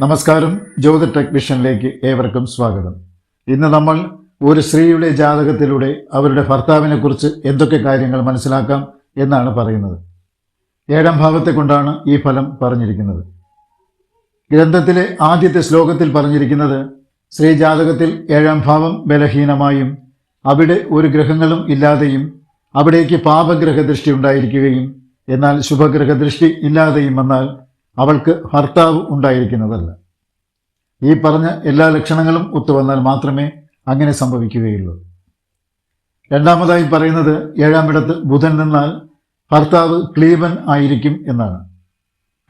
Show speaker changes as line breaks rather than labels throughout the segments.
നമസ്കാരം. ജ്യോതി ടെക് വിഷനിലേക്ക് ഏവർക്കും സ്വാഗതം. ഇന്ന് നമ്മൾ ഒരു സ്ത്രീയുടെ ജാതകത്തിലൂടെ അവരുടെ ഭർത്താവിനെ കുറിച്ച് എന്തൊക്കെ കാര്യങ്ങൾ മനസ്സിലാക്കാം എന്നാണ് പറയുന്നത്. ഏഴാം ഭാവത്തെ കൊണ്ടാണ് ഈ ഫലം പറഞ്ഞിരിക്കുന്നത്. ഗ്രന്ഥത്തിലെ ആദ്യത്തെ ശ്ലോകത്തിൽ പറഞ്ഞിരിക്കുന്നത് സ്ത്രീ ജാതകത്തിൽ ഏഴാം ഭാവം ബലഹീനമായും അവിടെ ഒരു ഗ്രഹങ്ങളും ഇല്ലാതെയും അവിടേക്ക് പാപഗ്രഹദൃഷ്ടി ഉണ്ടായിരിക്കുകയും എന്നാൽ ശുഭഗ്രഹ ദൃഷ്ടി ഇല്ലാതെയും വന്നാൽ അവൾക്ക് ഭർത്താവ് ഉണ്ടായിരിക്കുന്നതല്ല. ഈ പറഞ്ഞ എല്ലാ ലക്ഷണങ്ങളും ഒത്തുവന്നാൽ മാത്രമേ അങ്ങനെ സംഭവിക്കുകയുള്ളൂ. രണ്ടാമതായി പറയുന്നത് ഏഴാമിടത്ത് ബുധൻ നിന്നാൽ ഭർത്താവ് ക്ലീബൻ ആയിരിക്കും എന്നാണ്.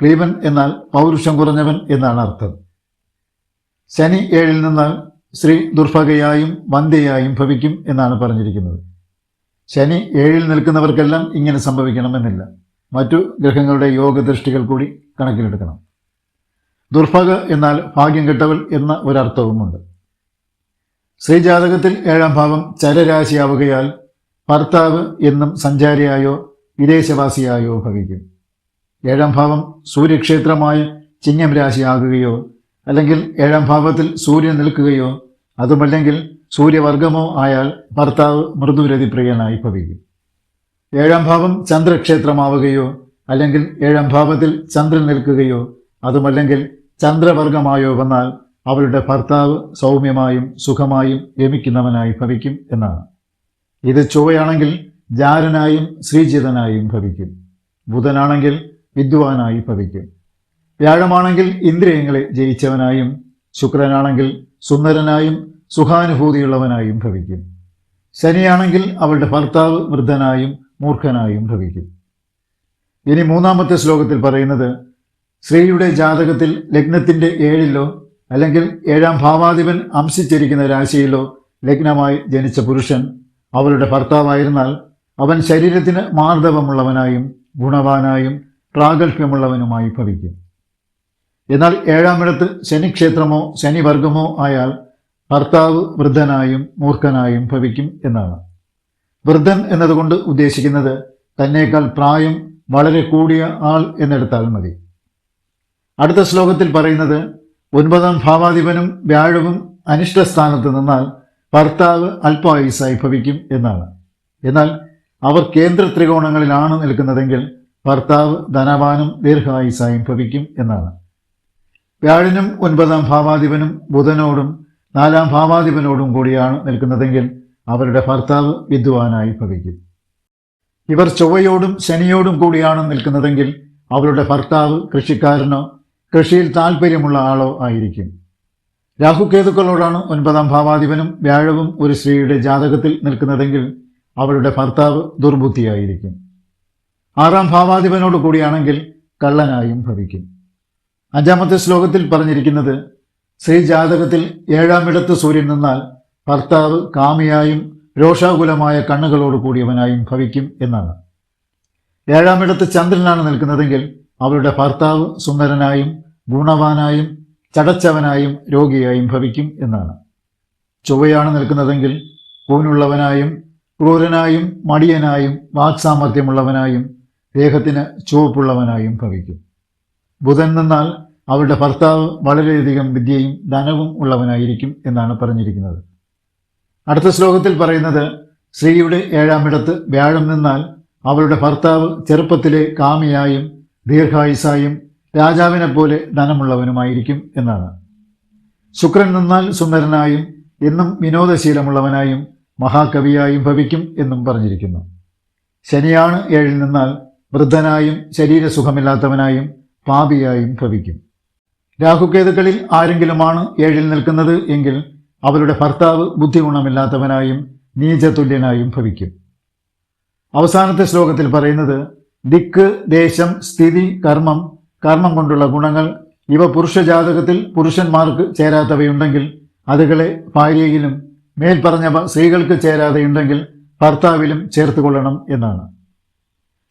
ക്ലീബൻ എന്നാൽ പൗരുഷം കുറഞ്ഞവൻ എന്നാണ് അർത്ഥം. ശനി ഏഴിൽ നിന്നാൽ ശ്രീ ദുർഭഗയായും വന്ധ്യയായും ഭവിക്കും എന്നാണ് പറഞ്ഞിരിക്കുന്നത്. ശനി ഏഴിൽ നിൽക്കുന്നവർക്കെല്ലാം ഇങ്ങനെ സംഭവിക്കണമെന്നില്ല. മറ്റു ഗ്രഹങ്ങളുടെ യോഗദൃഷ്ടികൾ കൂടി കണക്കിലെടുക്കണം. ദുർഭഗ എന്നാൽ ഭാഗ്യം കിട്ടവൽ എന്ന ഒരർത്ഥവുമുണ്ട്. ശ്രീജാതകത്തിൽ ഏഴാം ഭാവം ചരരാശിയാവുകയാൽ ഭർത്താവ് എന്നും സഞ്ചാരിയായോ വിദേശവാസിയായോ ഭവിക്കും. ഏഴാം ഭാവം സൂര്യക്ഷേത്രമായ ചിങ്ങം രാശിയാകുകയോ അല്ലെങ്കിൽ ഏഴാം ഭാവത്തിൽ സൂര്യൻ നിൽക്കുകയോ അതുമല്ലെങ്കിൽ സൂര്യവർഗമോ ആയാൽ ഭർത്താവ് മൃദുരതിപ്രിയനായി ഭവിക്കും. ഏഴാം ഭാവം ചന്ദ്രക്ഷേത്രമാവുകയോ അല്ലെങ്കിൽ ഏഴാം ഭാവത്തിൽ ചന്ദ്രൻ നിൽക്കുകയോ അതുമല്ലെങ്കിൽ ചന്ദ്രവർഗമായോ വന്നാൽ അവരുടെ ഭർത്താവ് സൗമ്യമായും സുഖമായും രമിക്കുന്നവനായി ഭവിക്കും എന്നാണ്. ഇത് ചൊവ്വയാണെങ്കിൽ ജാരനായും ശ്രീജിതനായും ഭവിക്കും. ബുധനാണെങ്കിൽ വിദ്വാനായി ഭവിക്കും. വ്യാഴമാണെങ്കിൽ ഇന്ദ്രിയങ്ങളെ ജയിച്ചവനായും ശുക്രനാണെങ്കിൽ സുന്ദരനായും സുഖാനുഭൂതിയുള്ളവനായും ഭവിക്കും. ശനിയാണെങ്കിൽ അവളുടെ ഭർത്താവ് വൃദ്ധനായും മൂർഖനായും ഭവിക്കും. ഇനി മൂന്നാമത്തെ ശ്ലോകത്തിൽ പറയുന്നത് സ്ത്രീയുടെ ജാതകത്തിൽ ലഗ്നത്തിന്റെ ഏഴിലോ അല്ലെങ്കിൽ ഏഴാം ഭാവാധിപൻ അംശിച്ചിരിക്കുന്ന രാശിയിലോ ലഗ്നമായി ജനിച്ച പുരുഷൻ അവളുടെ ഭർത്താവായിരുന്നാൽ അവൻ ശരീരത്തിന് മാർദ്ദവമുള്ളവനായും ഗുണവാനായും പ്രാഗൽഭ്യമുള്ളവനുമായി ഭവിക്കും. എന്നാൽ ഏഴാമിടത്ത് ശനിക്ഷേത്രമോ ശനിവർഗമോ ആയാൽ ഭർത്താവ് വൃദ്ധനായും മൂർഖനായും ഭവിക്കും എന്നാണ്. വൃദ്ധൻ എന്നതുകൊണ്ട് ഉദ്ദേശിക്കുന്നത് തന്നേക്കാൾ പ്രായം വളരെ കൂടിയ ആൾ എന്നെടുത്താൽ മതി. അടുത്ത ശ്ലോകത്തിൽ പറയുന്നത് ഒൻപതാം ഭാവാധിപനും വ്യാഴവും അനിഷ്ടസ്ഥാനത്ത് നിന്നാൽ ഭർത്താവ് അല്പായുസായി ഭവിക്കും എന്നാണ്. എന്നാൽ അവർ കേന്ദ്ര ത്രികോണങ്ങളിലാണ് നിൽക്കുന്നതെങ്കിൽ ഭർത്താവ് ധനവാനും ദീർഘായുസായും ഭവിക്കും എന്നാണ്. വ്യാഴനും ഒൻപതാം ഭാവാധിപനും ബുധനോടും നാലാം ഭാവാധിപനോടും കൂടിയാണ് നിൽക്കുന്നതെങ്കിൽ അവരുടെ ഭർത്താവ് വിദ്വാനായി ഭവിക്കും. ഇവർ ചൊവ്വയോടും ശനിയോടും കൂടിയാണ് നിൽക്കുന്നതെങ്കിൽ അവരുടെ ഭർത്താവ് കൃഷിക്കാരനോ കൃഷിയിൽ താല്പര്യമുള്ള ആളോ ആയിരിക്കും. രാഹുകേതുക്കളോടാണ് ഒൻപതാം ഭാവാധിപനും വ്യാഴവും ഒരു സ്ത്രീയുടെ ജാതകത്തിൽ നിൽക്കുന്നതെങ്കിൽ അവരുടെ ഭർത്താവ് ദുർബുദ്ധിയായിരിക്കും. ആറാം ഭാവാധിപനോട് കൂടിയാണെങ്കിൽ കള്ളനായും ഭവിക്കും. അഞ്ചാമത്തെ ശ്ലോകത്തിൽ പറഞ്ഞിരിക്കുന്നത് സ്ത്രീ ജാതകത്തിൽ ഏഴാമിടത്ത് സൂര്യൻ നിന്നാൽ ഭർത്താവ് കാമിയായും രോഷാകുലമായ കണ്ണുകളോട് കൂടിയവനായും ഭവിക്കും എന്നാണ്. ഏഴാമിടത്ത് ചന്ദ്രനാണ് നിൽക്കുന്നതെങ്കിൽ അവരുടെ ഭർത്താവ് സുന്ദരനായും ഗുണവാനായും ചടച്ചവനായും രോഗിയായും ഭവിക്കും എന്നാണ്. ചൊവ്വയാണ് നിൽക്കുന്നതെങ്കിൽ കൂനുള്ളവനായും ക്രൂരനായും മടിയനായും വാക്സാമർഥ്യമുള്ളവനായും ദേഹത്തിന് ചുവപ്പുള്ളവനായും ഭവിക്കും. ബുധൻ നിന്നാൽ അവരുടെ ഭർത്താവ് വളരെയധികം വിദ്യയും ധനവും ഉള്ളവനായിരിക്കും എന്നാണ് പറഞ്ഞിരിക്കുന്നത്. അടുത്ത ശ്ലോകത്തിൽ പറയുന്നത് സ്ത്രീയുടെ ഏഴാമിടത്ത് വ്യാഴം നിന്നാൽ അവളുടെ ഭർത്താവ് ചെറുപ്പത്തിലെ കാമിയായും ദീർഘായുസായും രാജാവിനെ പോലെ ധനമുള്ളവനുമായിരിക്കും എന്നാണ്. ശുക്രൻ നിന്നാൽ സുന്ദരനായും എന്നും വിനോദശീലമുള്ളവനായും മഹാകവിയായും ഭവിക്കും എന്നും പറഞ്ഞിരിക്കുന്നു. ശനിയാണ് ഏഴിൽ നിന്നാൽ വൃദ്ധനായും ശരീരസുഖമില്ലാത്തവനായും പാപിയായും ഭവിക്കും. രാഹുകേതുക്കളിൽ ആരെങ്കിലുമാണ് ഏഴിൽ നിൽക്കുന്നത് എങ്കിൽ അവരുടെ ഭർത്താവ് ബുദ്ധിഗുണമില്ലാത്തവനായും നീചതുല്യനായും ഭവിക്കും. അവസാനത്തെ ശ്ലോകത്തിൽ പറയുന്നത് ദിക്ക് ദേശം സ്ഥിതി കർമ്മം കർമ്മം കൊണ്ടുള്ള ഗുണങ്ങൾ ഇവ പുരുഷജാതകത്തിൽ പുരുഷന്മാർക്ക് ചേരാത്തവയുണ്ടെങ്കിൽ അതുകളെ ഭാര്യയിലും മേൽപ്പറഞ്ഞവ സ്ത്രീകൾക്ക് ചേരാതെയുണ്ടെങ്കിൽ ഭർത്താവിലും ചേർത്ത് കൊള്ളണം എന്നാണ്.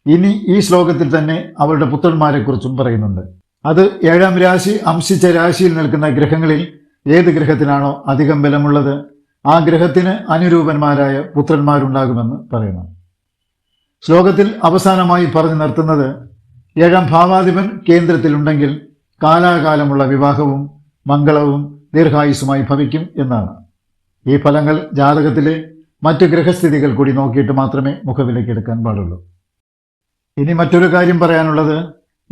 ഇനി ഈ ശ്ലോകത്തിൽ തന്നെ അവരുടെ പുത്രന്മാരെക്കുറിച്ചും പറയുന്നുണ്ട്. അത് ഏഴാം രാശി അംശിച്ച രാശിയിൽ നിൽക്കുന്ന ഗ്രഹങ്ങളിൽ ഏത് ഗ്രഹത്തിനാണോ അധികം ബലമുള്ളത് ആ ഗ്രഹത്തിന് അനുരൂപന്മാരായ പുത്രന്മാരുണ്ടാകുമെന്ന് പറയുന്നു. ശ്ലോകത്തിൽ അവസാനമായി പറഞ്ഞു നിർത്തുന്നത് ഏഴാം ഭാവാധിപൻ കേന്ദ്രത്തിലുണ്ടെങ്കിൽ കാലാകാലമുള്ള വിവാഹവും മംഗളവും ദീർഘായുസുമായി ഭവിക്കും എന്നാണ്. ഈ ഫലങ്ങൾ ജാതകത്തിലെ മറ്റു ഗ്രഹസ്ഥിതികൾ കൂടി നോക്കിയിട്ട് മാത്രമേ മുഖവിലേക്ക് എടുക്കാൻ പാടുള്ളൂ. ഇനി മറ്റൊരു കാര്യം പറയാനുള്ളത്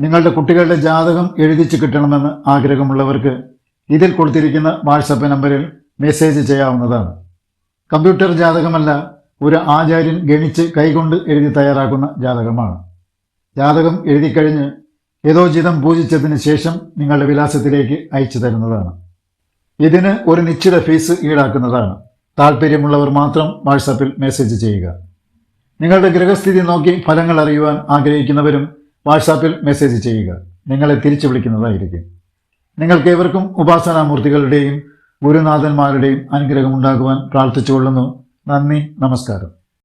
നിങ്ങളുടെ കുട്ടികളുടെ ജാതകം എഴുതിച്ചു കിട്ടണമെന്ന് ആഗ്രഹമുള്ളവർക്ക് ഇതിൽ കൊടുത്തിരിക്കുന്ന വാട്സപ്പ് നമ്പറിൽ മെസ്സേജ് ചെയ്യാവുന്നതാണ്. കമ്പ്യൂട്ടർ ജാതകമല്ല ഒരു ആചാര്യൻ ഗണിച്ച് കൈകൊണ്ട് എഴുതി തയ്യാറാക്കുന്ന ജാതകമാണ്. ജാതകം എഴുതിക്കഴിഞ്ഞ് യഥോചിതം പൂജിച്ചതിന് ശേഷം നിങ്ങളുടെ വിലാസത്തിലേക്ക് അയച്ചു തരുന്നതാണ്. ഇതിന് ഒരു നിശ്ചിത ഫീസ് ഈടാക്കുന്നതാണ്. താല്പര്യമുള്ളവർ മാത്രം വാട്സാപ്പിൽ മെസ്സേജ് ചെയ്യുക. നിങ്ങളുടെ ഗ്രഹസ്ഥിതി നോക്കി ഫലങ്ങൾ അറിയുവാൻ ആഗ്രഹിക്കുന്നവരും വാട്സാപ്പിൽ മെസ്സേജ് ചെയ്യുക. നിങ്ങളെ തിരിച്ചു വിളിക്കുന്നതായിരിക്കും. നിങ്ങൾക്ക് ഏവർക്കും ഉപാസനാമൂർത്തികളുടെയും ഗുരുനാഥന്മാരുടെയും അനുഗ്രഹം ഉണ്ടാകുവാൻ പ്രാർത്ഥിച്ചുകൊള്ളുന്നു. നന്ദി നമസ്കാരം.